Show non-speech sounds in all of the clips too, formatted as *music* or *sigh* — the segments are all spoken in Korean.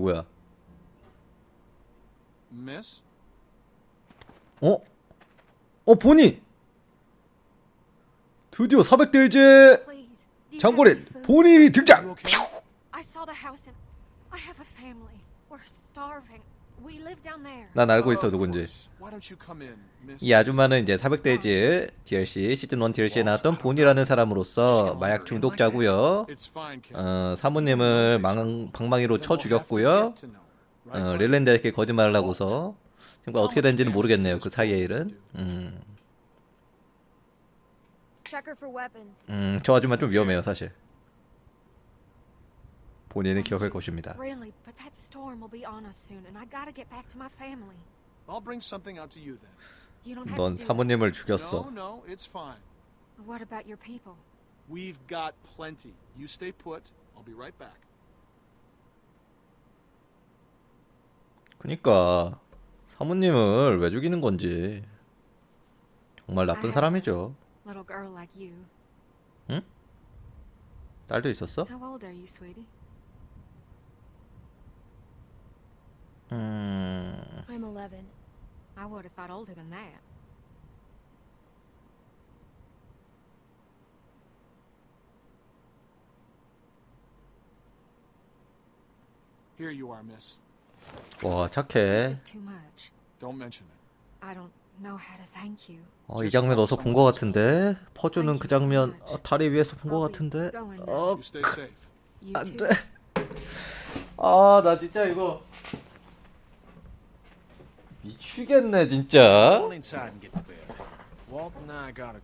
누구야? Miss? 어? 어 보니! 드디어 400대제 Please. do you 장고리 have any food? 보니 등장! You okay? I saw the house and I have a family. We're starving. We live down there. 난 알고 있어 누군지. course. Why don't you come in, Miss? 이 아줌마는 이제 400대제 DLC 시즌 1 DLC에 나왔던 본이라는 사람으로서 마약 중독자고요. It's fine, kid. 어, 사모님을 망, 방망이로 쳐 죽였고요. 어, 릴랜드에게 거짓말을 하고서 지금 어떻게 된지는 모르겠네요. 그 사이의 일은. 음, Check her for weapons. 음, 저 아줌마 좀 위험해요, 사실. 본인은 기억할 것입니다. Really, but that storm will be on us soon, and I gotta get back to my family. I'll bring something out to you then. You don't have 넌 to do 사모님을 No, 죽였어. no, it's fine. that. What about your people? We've got plenty. You stay put. I'll be right back. 그니까 사모님을 왜 죽이는 건지 정말 나쁜 사람이죠. Little girl like you. 딸도 있었어? How old are you, sweetie? 음, I'm 11. I would have thought older than that. Here you are, Miss. 와 This 착해. is too much. Don't mention it. I don't know how to thank you. 어, 이 장면 어디서 본것 같은데 퍼주는 그 장면 어, 다리 위에서 본것 같은데. 어, You stay safe. You 안 too. 돼. 아, 나 진짜 이거 미치겠네 진짜.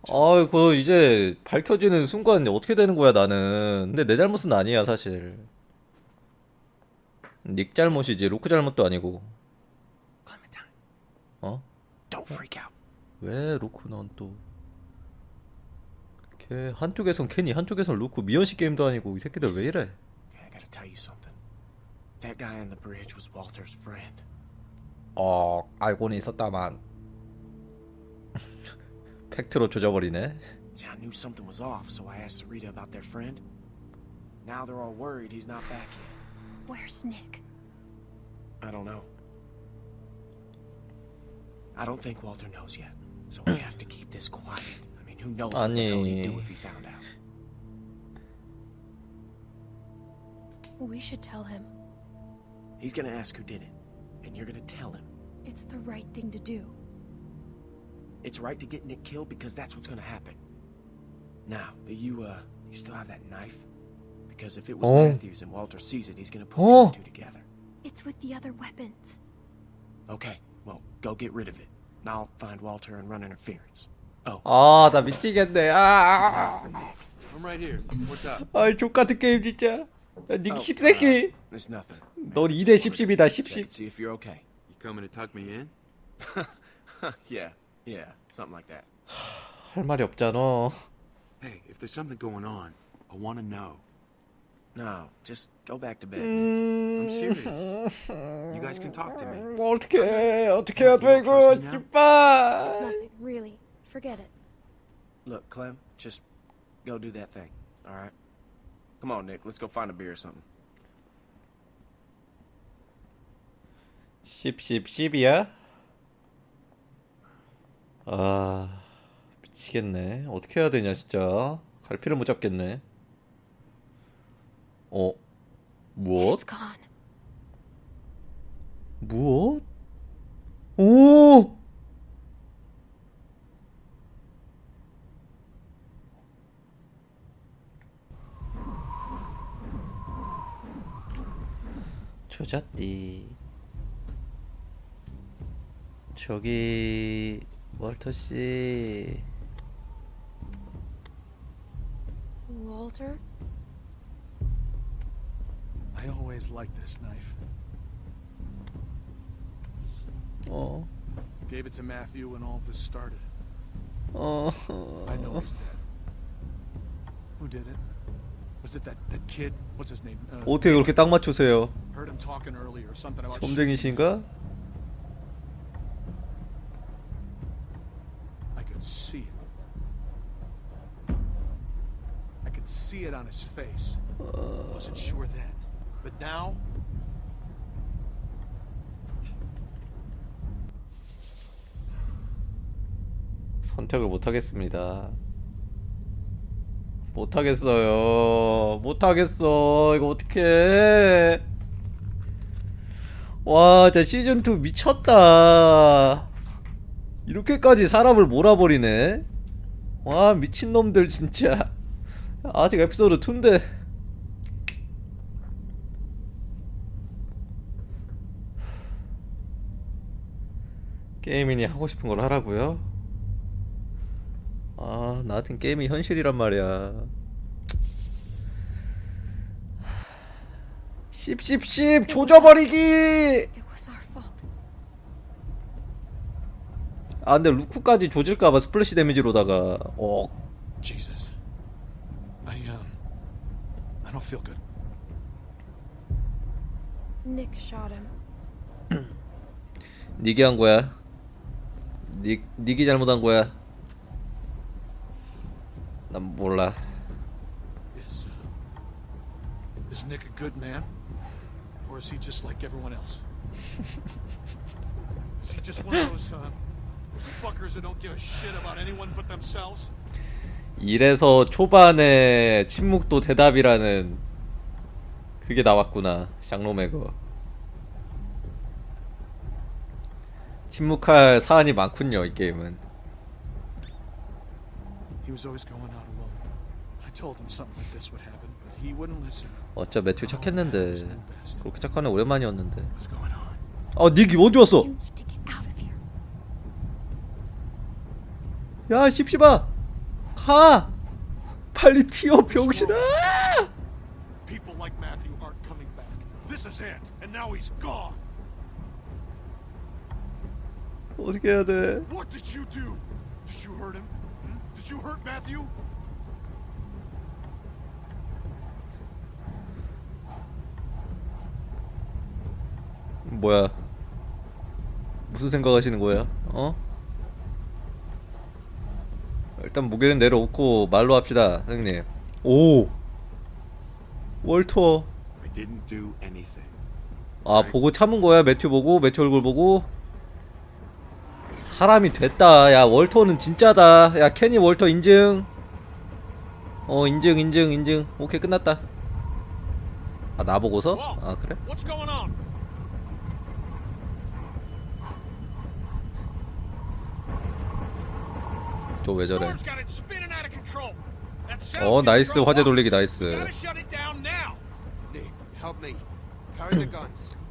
아이고 이제 밝혀지는 순간 어떻게 되는 거야 나는. 근데 내 잘못은 아니야 사실. 닉 잘못이지 루크 잘못도 아니고. 어? 왜 루크 넌 또? 걔 한쪽에선 케니 한쪽에선 루크 미연씨 게임도 아니고 이 새끼들 왜 이래? That guy on the bridge was Walter's friend. 어 알고는 있었다만 *laughs* 팩트로 조져버리네. See, I knew something was off, so I asked Sarita about their friend. Now they're all worried he's not back yet. Where's Nick? I don't know. I don't think Walter knows yet, so we have to keep this quiet. I mean, who knows what the hell he'd do 아니. if he found out. We should tell him. He's gonna ask who did it, and you're gonna tell him. It's the right thing to do. It's right to get Nick killed because that's what's gonna happen. Now, do you uh you still have that knife? Because if it was Oh. Matthews and Walter sees it, he's gonna put Oh. two and two together. It's with the other weapons. Okay, well, go get rid of it. And I'll find Walter and run interference. Oh, 아 나 미치겠네. 아, for Nick. I'm right here. What's up? 아이 족같은 게임 진짜. 야, 닉 Oh, 십새끼. uh, it's nothing. 넌 Man, 2대 just wanted 10십이다 to check 10십. and See if you're okay. You coming to tuck me in? *laughs* yeah, yeah, something like that. *sighs* 할 말이 없잖아. Hey, if there's something going on, I want to know. No, just go back to bed. I'm serious. You guys can talk to me. 어떻게 어떻게 해야 돼 이거 Trust me now? It's 씨발. nothing, really. Forget it. Look, Clem, just go do that thing. All right. Come on, Nick. Let's go find a beer or something. 10, 10, 10이야? 아 미치겠네. 어떻게 해야 되냐 진짜. 갈피를 못 잡겠네. 어? 무엇? 무엇? 오! 조졌디. 저기 월터 씨. Walter? I always liked this knife. 어. Gave it to Matthew when all this started. 어. I know he's dead. Who did it? Was it that, that kid? What's his name? Uh, 어떻게 그렇게 딱 맞추세요? heard him talking earlier. Something about. 점쟁이신가? his face. Wasn't sure then. But now, 선택을 못하겠습니다 못하겠어요 못하겠어 이거 어떻게? 와 진짜 시즌2 미쳤다 이렇게까지 사람을 몰아버리네 와 미친놈들 진짜 아직 에피소드 2인데. 게임인이 하고 싶은 걸 하라고요? 아, 나한텐 게임이 현실이란 말이야. 씹씹씹 조져버리기. 아, 근데 루크까지 조질까봐 스플래시 데미지로다가 어 Jesus. I um. I don't feel good. Nick shot him. *clears throat* 닉이 한 거야. 닉 닉이 잘못한 거야. 난 몰라. Is uh, is Nick a good man, or is he just like everyone else? *laughs* is he just one of those uh, those fuckers that don't give a shit about anyone but themselves? 이래서 초반에 침묵도 대답이라는 그게 나왔구나. 샹로메거. 침묵할 사안이 많군요, 이 게임은. 어쩌 매튜 착했는데. 그렇게 착한 애 오랜만이었는데. 아, 닉이 언제 왔어? 야, 씹씹아. 가. 빨리 튀어, 병신아. People like Matthew aren't coming back. This is it, and now he's gone. 어떻게 해야 돼? What did you do? Did you hurt him? Hmm? Did you hurt Matthew? 뭐야? 무슨 생각하시는 거야? 어? 일단 무게는 내려놓고 말로 합시다, 선생님. 오, 월터. I didn't do anything. 아 보고 참은 거야? 매튜 보고 매튜 얼굴 보고. 사람이 됐다. 야 월터는 진짜다. 야 케니 월터 인증. 어 인증 인증 인증. 오케이 끝났다. 아 나보고서? 아 그래? What's going on? 저왜 저래? 어 나이스 화재. 돌리기 나이스.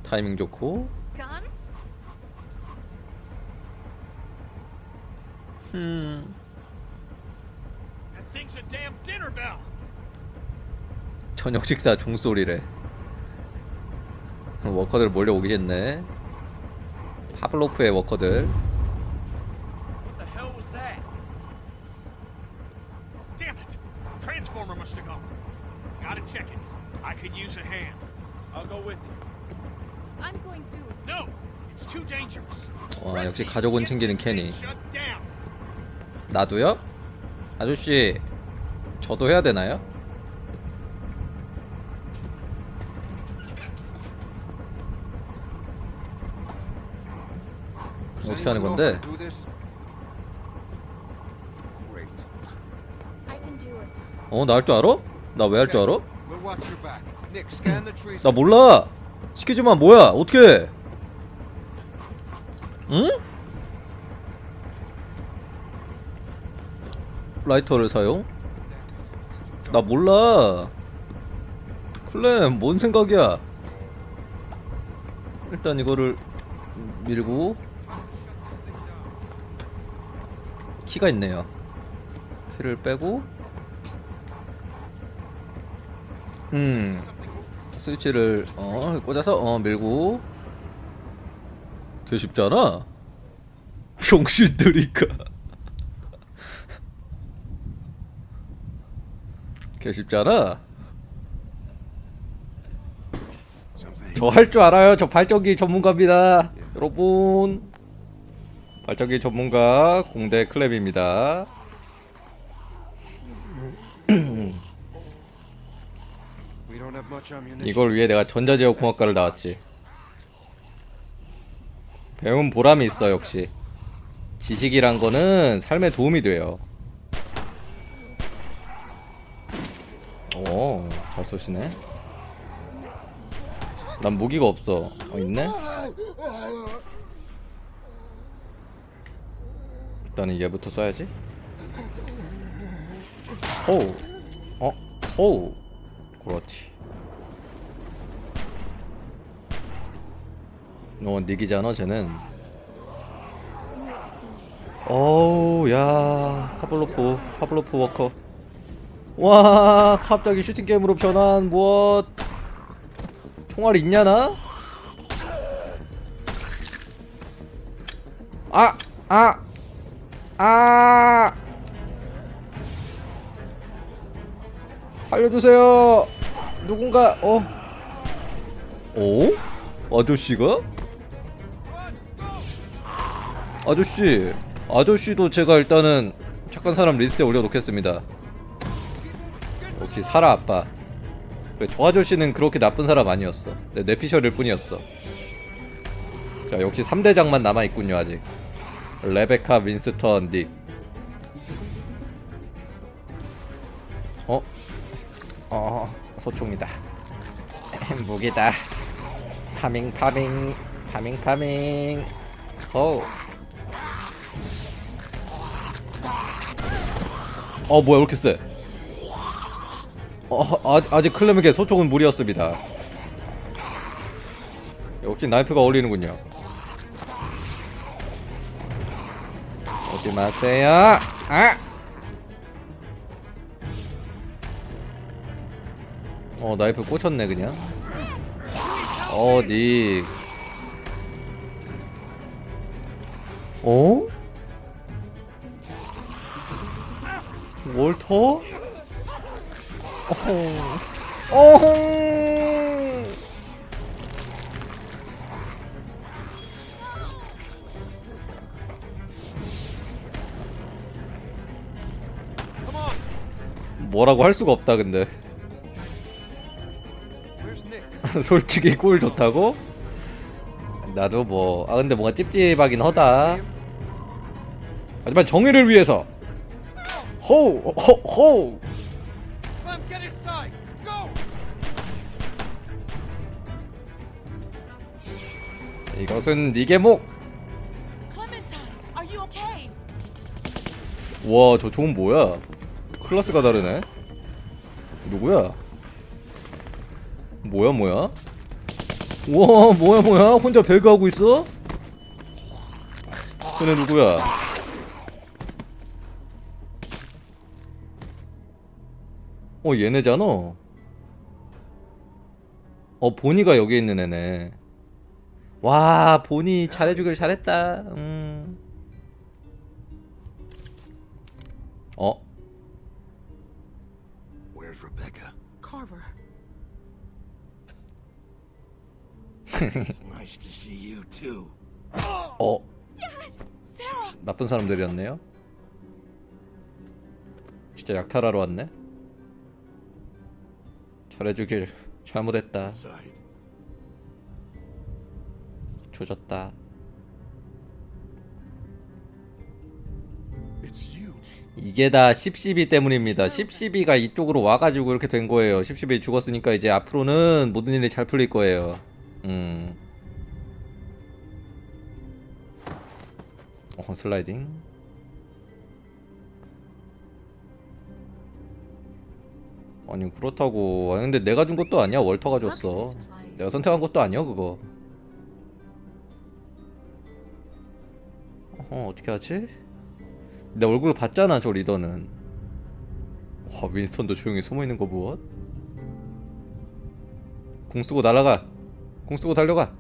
타이밍 좋고. 음. 저녁 식사 종소리래. 워커들 몰려오기 겠네. 파블로프의 워커들. 역시 가족은 챙기는 down. 나도요? 아저씨 저도 해야 되나요? 어떻게 하는 건데? 어 나 할 줄 알아? 나 왜 할 줄 알아? 나 몰라 시키지만 뭐야 어떻게 해? 응? 라이터를 사용? 나 몰라. 클램 뭔 생각이야? 일단 이거를 밀고 키가 있네요. 키를 빼고. 음. 스위치를 어 꽂아서 어 밀고 개 쉽잖아. 병신들이니까 개 쉽잖아. 저 할 줄 알아요. 저 발전기 전문가입니다. 여러분. 발전기 전문가 공대 클랩입니다. 이걸 위해 내가 전자제어 공학과를 나왔지 배운 보람이 있어 역시 지식이란 거는 삶에 도움이 돼요. 오, 잘 쏘시네. 난 무기가 없어. 어, 있네? 일단은 얘부터 쏴야지. 호우. 어? 호우. 그렇지. 어, 니기잖아, 쟤는. 어우, 야. 파블로프, 파블로프 워커. 와, 갑자기 슈팅 게임으로 변한 무엇? 총알 있냐 나? 아, 아, 아. 살려주세요. 누군가 어. 어? 아저씨가? 아저씨, 아저씨도 제가 일단은 착한 사람 리스트에 올려놓겠습니다. 역시 사라 아빠. 그래, 저 아저씨는 그렇게 나쁜 사람 아니었어. 내 내피셜일 뿐이었어. 자, 역시 3대장만 남아있군요, 아직. 레베카, 윈스턴, 닉. 어? 어, 소총이다. *laughs* 무기다. 파밍, 파밍, 파밍, 파밍. 호. 어, 뭐야, 왜 이렇게 세? 어, 아, 아직 클레맥의 소총은 무리였습니다. 역시 나이프가 어울리는군요. 오지 마세요. 아! 어, 나이프 꽂혔네 그냥. 어디? 어? 월터? 어흥. 어흥. 뭐라고 할 수가 없다 근데? *laughs* 솔직히 꿀 좋다고? 나도 뭐 아 근데 뭔가 찝찝하긴 하다 하지만 정의를 위해서 호우 호 호우 Clem, get inside! Go! 이것은 니게 목 Clementine, are you okay? 와, 저 총은 뭐야? 클래스가 다르네. 누구야? 뭐야, 뭐야? 와, 뭐야, 뭐야? 혼자 배그하고 있어? 쟤네 누구야? 어, 얘네잖아. 어, 보니가 여기 있는 애네. 와, 보니 잘해주길 잘했다. 음. 어? Where's Rebecca? Carver. *laughs* Nice to see you too. 어? Sarah! 나쁜 사람들이었네요. 진짜 약탈하러 왔네. 잘해주길 잘못했다. 조졌다. 이게 다1012 때문입니다. 1012가 이쪽으로 와가지고 이렇게 된 거예요. 1012 죽었으니까 이제 앞으로는 모든 일이 잘 풀릴 거예요. 음. 어, 슬라이딩. 아니 그렇다고. 아니 근데 내가 준 것도 아니야. 월터가 줬어. 내가 선택한 것도 아니야 그거. 어 어떻게 하지? 내 얼굴 봤잖아 저 리더는 와 윈스턴도 조용히 숨어있는 거 무엇? 공 쓰고 날아가 공 쓰고 달려가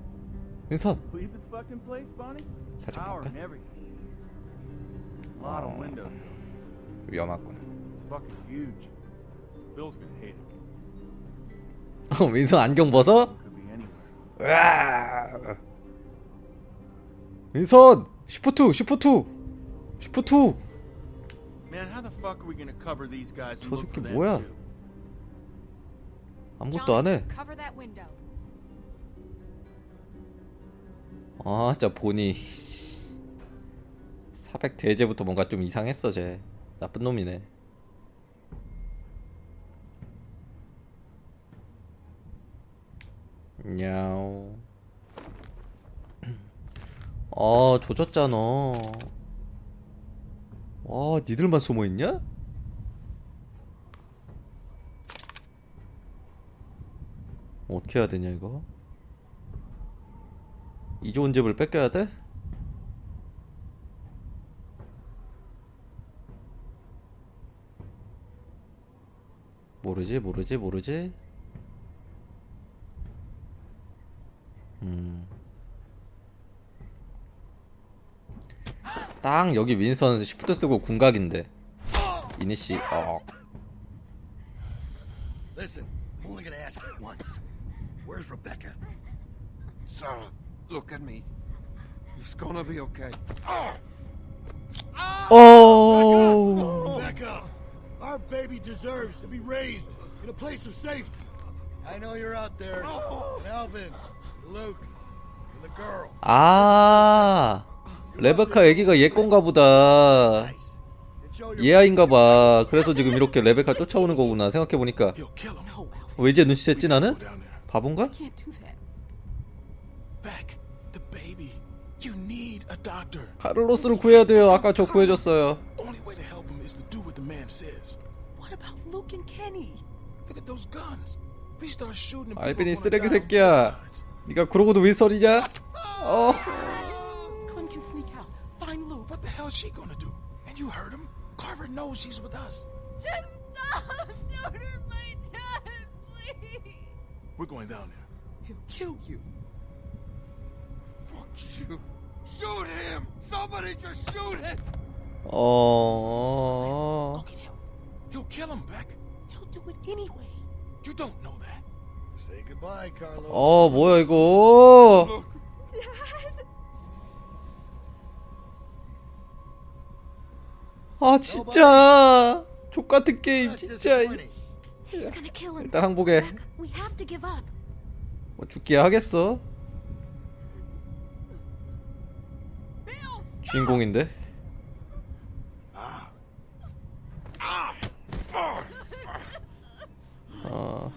윈스턴 Leave this fucking place, Bonnie? 살짝 Power 볼까? and everything. A lot of windows. 위험하군 어, 윈스턴 안경 벗어? 으아 윈스턴 슈퍼2 슈퍼2 슈퍼2 Man, how the fuck are we gonna cover these guys and 저 새끼 뭐야? 아무것도 안해 that window. 아 진짜 보니 사백 대제부터 뭔가 좀 이상했어 쟤 나쁜 놈이네 야오 *clears throat* 아 조졌잖아 와 니들만 숨어있냐? 어떻게 해야 되냐 이거 이 좋은 집을 뺏겨야 돼? 모르지 모르지 모르지 음. 딱 여기 윈선 시프트 쓰고 궁각인데 이니시 어 Listen, I'm only gonna ask you once. Where's Rebecca? Sarah, look at me. It's gonna be okay. 오 Rebecca, our baby deserves to be raised in a place of safety. I know you're out there. Alvin, 아 레베카 애기가 얘 건가 보다 And show your 얘 아인가 봐 그래서 지금 이렇게 레베카 쫓아오는 거구나 생각해보니까 왜 이제 눈치챘지 나는? 바본가? 카를로스를 구해야 돼요 아까 저 구해줬어요 Only way to help him is to do what the man says. What about Luke and Kenny? Look at those guns. We start shooting and 알빈이 쓰레기 새끼야 sides. 니가 그러고도 윈설이냐? 어 Clem can sneak out. Find Luke. What the hell is she gonna do? And you heard him. Carver knows she's with us. Just stop! Don't hurt my dad, please! We're going down there. He'll kill you. Fuck you. Shoot him! Somebody just shoot him! 어... Go get help. He'll kill him, Beck. He'll do it anyway. You don't know that. Say goodbye, Carlo. 어 뭐야 이거 아 진짜 족같은 게임 진짜. 일단 항복해. 뭐 죽기야 하겠어 주인공인데 어...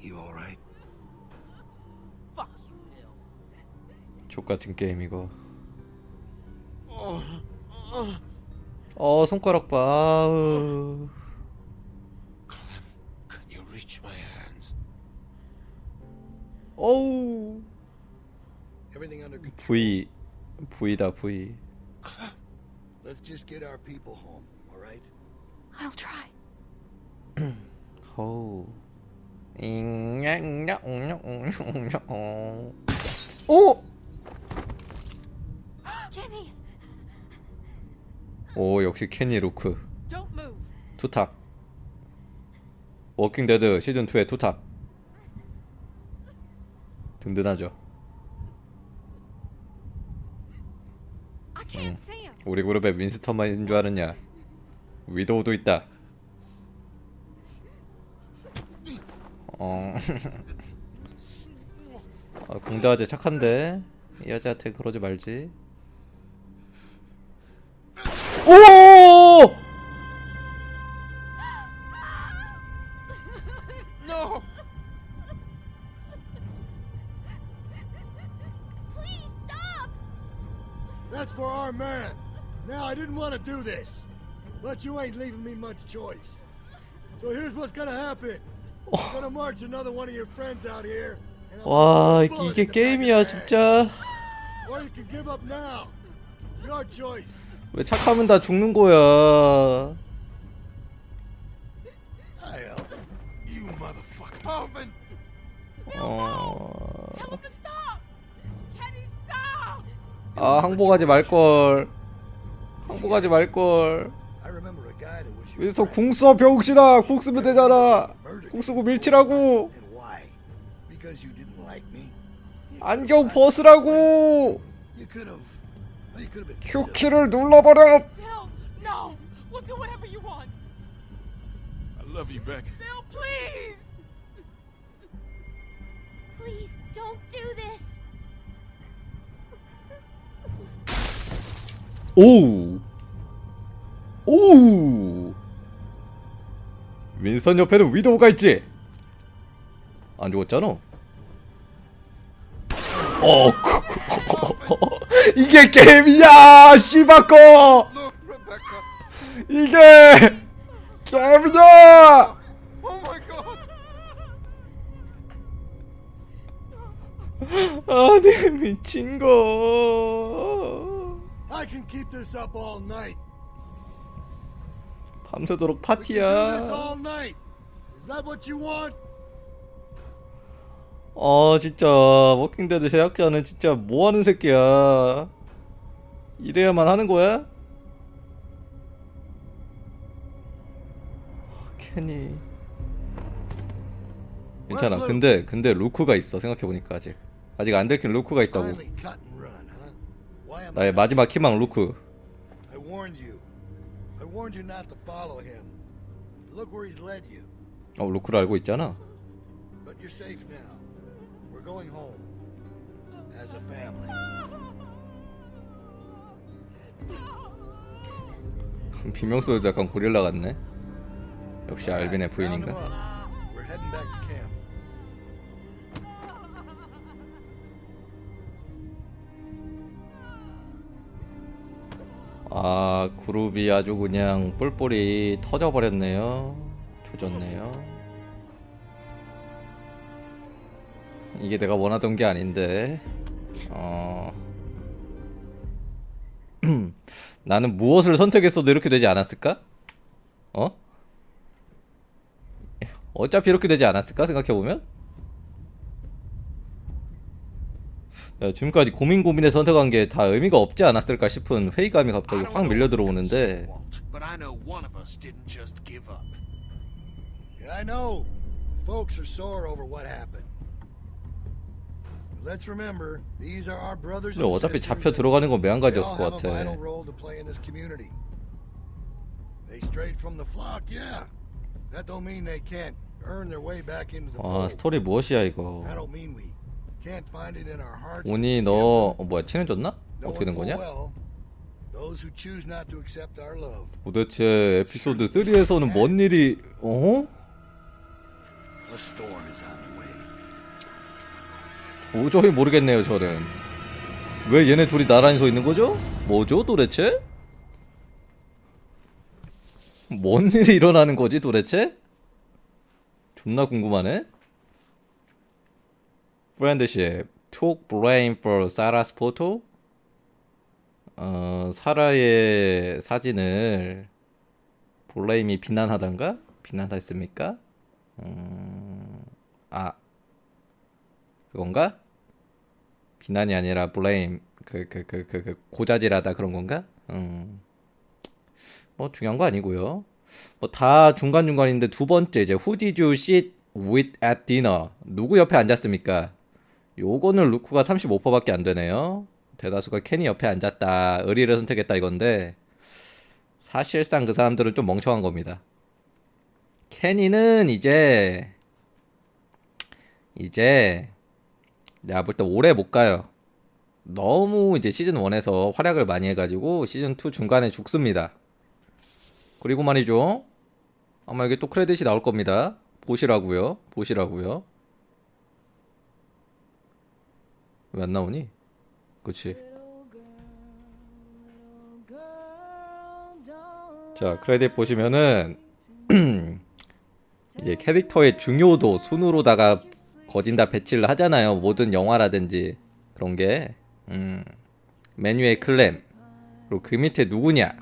You alright? fuck you, Bill. 족 같은 게임 이거 어 손가락 봐 아우. Can you reach my hands? 어우 Everything under control. V V다 V Let's just get our people home, alright? I'll try. 호우 오! 오 역시 케니 move. 투탑. 워킹데드 시즌2의 투탑. 든든하죠. See him. 우리 그룹에 윈스턴만인 줄 아느냐. 위도우도 있다. 어... *laughs* 아, 공다아재 착한데? 이 여자한테 그러지 말지 오! *gasps* No! Please stop! That's for our man. Now, I didn't want to do this, but you ain't leaving me much choice. So here's what's gonna happen. I'm gonna march another one of your friends out here. and I'm 와 gonna put a bullet 이게 in the back of 게임이야 their head. 진짜 Or you can give up now. Your choice. 왜 착하면 다 죽는 거야! 어... 아 항복하지 말걸 항복하지 말걸 여기서 friend. 궁써 병신아 궁 쓰면 되잖아 궁 쓰고 밀치라고 안경 벗으라고 Q키를 눌러버려. No, we'll do whatever you want. I love you, Beck. Bill, please. Please don't do this. 오. 오. 윈선 옆에는 위도우가 있지. 안 죽었잖아. 어. 이게 게임이야, 씨바꺼. 이게 게임이야. 아니 미친 거. I can keep this up all night. 밤새도록 파티야. all night. Is that what you want? 아 진짜 워킹데드 제작자는 진짜 뭐하는 새끼야. 이래야만 하는 거야? 아, 케니. 괜찮아. 근데 근데 루크가 있어. 생각해 보니까 아직 아직 안 들킨 루크가 있다고. 나의 마지막 희망 루크. 어 루크를 알고 있잖아. Going home. As a family. 비명 소리도 약간 고릴라 같네. 역시 알빈의 부인인가? 'em up. We're heading back to camp. 아 그룹이 아주 그냥 뿔뿔이 터져버렸네요 조졌네요 이게 내가 원하던 게 아닌데 어 *clears throat* 나는 무엇을 선택했어도 이렇게 되지 않았을까? 어? 어차피 이렇게 되지 않았을까 생각해보면? 야, 지금까지 고민 고민해 선택한 게 다 의미가 없지 않았을까 싶은 회의감이 갑자기 확 밀려 들어오는데 I know. Folks are sore over what happened. But let's remember, these are our brothers 근데 어차피. 잡혀 들어가는 건 매한가지였을 것 같아 아. 스토리 무엇이야 이거. 오니 너 어, 뭐야 친해졌나? 어떻게 된 거냐? 도대체 에피소드 3에서는 뭔 일이 어? 도저히 모르겠네요 저는 왜 얘네 둘이 나란히 서 있는 거죠? 뭐죠 도대체? 뭔 일이 일어나는 거지 도대체? 존나 궁금하네 프렌드십 took blame for Sarah's photo 어, 사라의 사진을 블레임이 비난하던가? 비난했습니까? 음, 아 그건가? 비난이 아니라 블레임 그그 그 그 그 고자질하다 그런 건가? 음. 뭐 중요한 거 아니고요. 뭐 다 중간 중간인데 두 번째 이제 Who did you sit with at dinner? 누구 옆에 앉았습니까? 요거는 루크가 35%밖에 안 되네요. 대다수가 케니 옆에 앉았다. 의리를 선택했다 이건데 사실상 그 사람들은 좀 멍청한 겁니다. 케니는 이제 이제 내가 볼 때 오래 못 가요. 너무 이제 시즌 1에서 활약을 많이 해가지고 시즌 2 중간에 죽습니다. 그리고 말이죠. 아마 여기 또 크레딧이 나올 겁니다. 보시라고요. 보시라고요. 왜 안 나오니? 그치. 자, 크레딧 보시면은 *clears throat* 이제 캐릭터의 중요도 순으로다가 거진 다 배치를 하잖아요. 모든 영화라든지 그런 게. 음. 메뉴의 클램. 그리고 그 밑에 누구냐?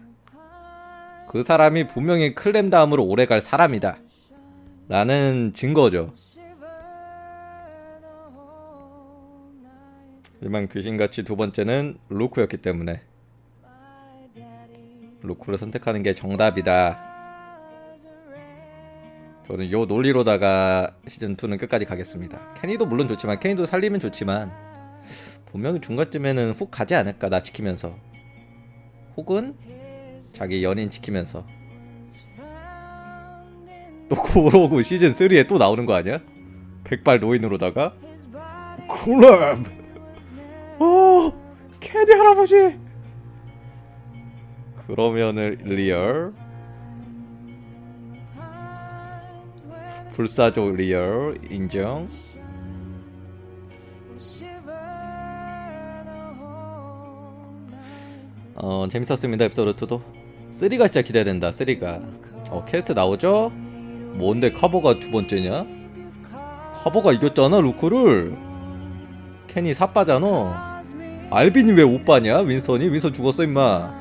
그 사람이 분명히 클램 다음으로 오래갈 사람이다. 라는 증거죠. 하지만 귀신같이 두 번째는 루크였기 때문에 루크를 선택하는 게 정답이다. 저는 요 논리로다가 시즌 2는 끝까지 가겠습니다. 케니도 물론 좋지만 케니도 살리면 좋지만 분명히 중간쯤에는 훅 가지 않을까 나 지키면서. 혹은 자기 연인 지키면서. 또 그러고 시즌 3에 또 나오는 거 아니야? 백발 노인으로다가? 클럽 어! 케니 할아버지! 그러면은 리얼 불사조 리얼 인정? 어 재밌었습니다 에피소드 2도. 3가 진짜 기대된다 3가. 어 캐스트 나오죠? 뭔데 카보가 두 번째냐? 카보가 이겼잖아 루크를. 켄이 사빠잖아. 알빈이 왜 오빠냐? 윈선이? 윈선 죽었어 임마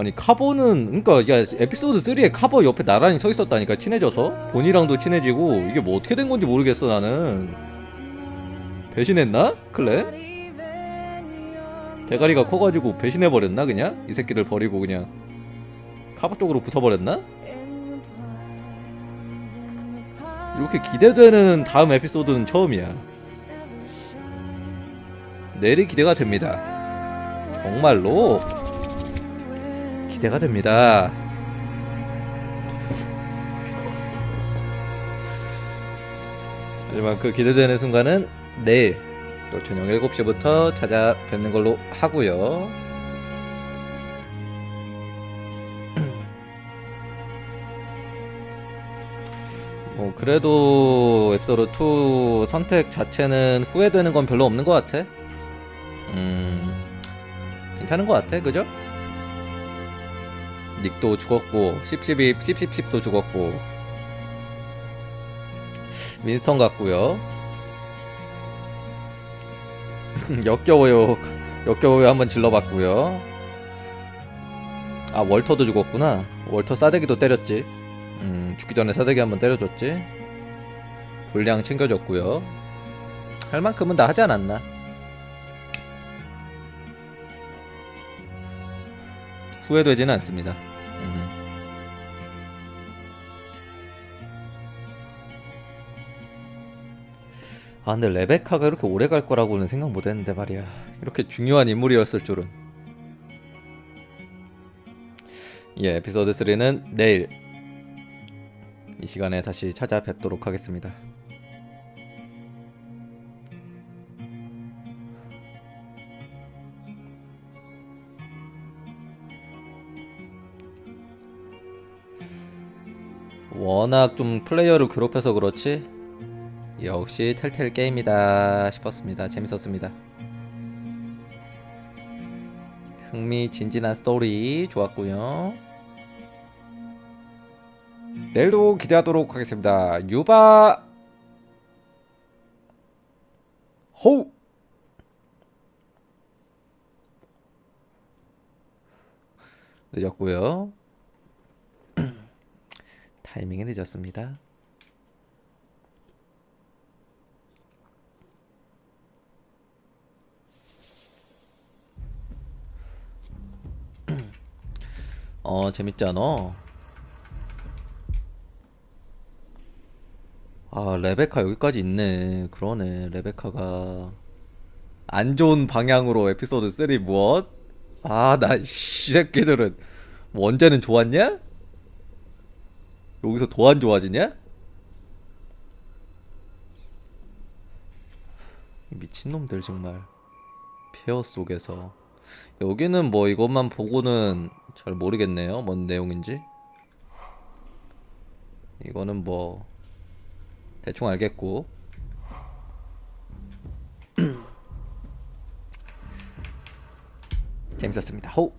아니 카보는 그니까 야 에피소드 3에 카보 옆에 나란히 서 있었다니까 친해져서? 본이랑도 친해지고 이게 뭐 어떻게 된 건지 모르겠어 나는. 배신했나? 클레? 대가리가 커가지고 배신해버렸나 그냥? 이 새끼를 버리고 그냥. 카보 쪽으로 붙어버렸나? 이렇게 기대되는 다음 에피소드는 처음이야. 내일이 기대가 됩니다. 정말로 기대가 됩니다. 하지만 그 기대되는 순간은 내일 또 저녁 7시부터 찾아뵙는 걸로 하고요. *clears throat* 뭐 그래도 에피소드 2 선택 자체는 후회되는 건 별로 없는 것 같아. 음 괜찮은 것 같아, 그죠? 닉도 죽었고 씹씹입 씹씹씹도 죽었고. 윈스턴 같고요. *laughs* 역겨워요. 역겨워요 한번 질러봤고요. 아 월터도 죽었구나. 월터 싸대기도 때렸지. 음 죽기 전에 싸대기 한번 때려줬지. 분량 챙겨줬고요. 할 만큼은 다 하지 않았나? 후회되지는 않습니다 아 근데 레베카가 이렇게 오래 갈 거라고는 생각 못했는데 말이야. 이렇게 중요한 인물이었을 줄은. 예 에피소드 3는 내일 이 시간에 다시 찾아뵙도록 하겠습니다. 워낙 좀 플레이어를 괴롭혀서 그렇지 역시 텔텔 게임이다 싶었습니다. 재밌었습니다. 흥미진진한 스토리 좋았고요. 내일도 기대하도록 하겠습니다. 유바 호우 늦었고요. *clears throat* 타이밍이 늦었습니다. 어 재밌잖아. 아 레베카 여기까지 있네. 그러네 레베카가 안 좋은 방향으로 에피소드 3 무엇? 아나 이 새끼들은 뭐 언제는 좋았냐? 여기서 더 안 좋아지냐? 미친놈들 정말 폐허 속에서 여기는 뭐 이것만 보고는 잘 모르겠네요. 뭔 내용인지. 이거는 뭐 대충 알겠고. *clears throat* 재밌었습니다. 호우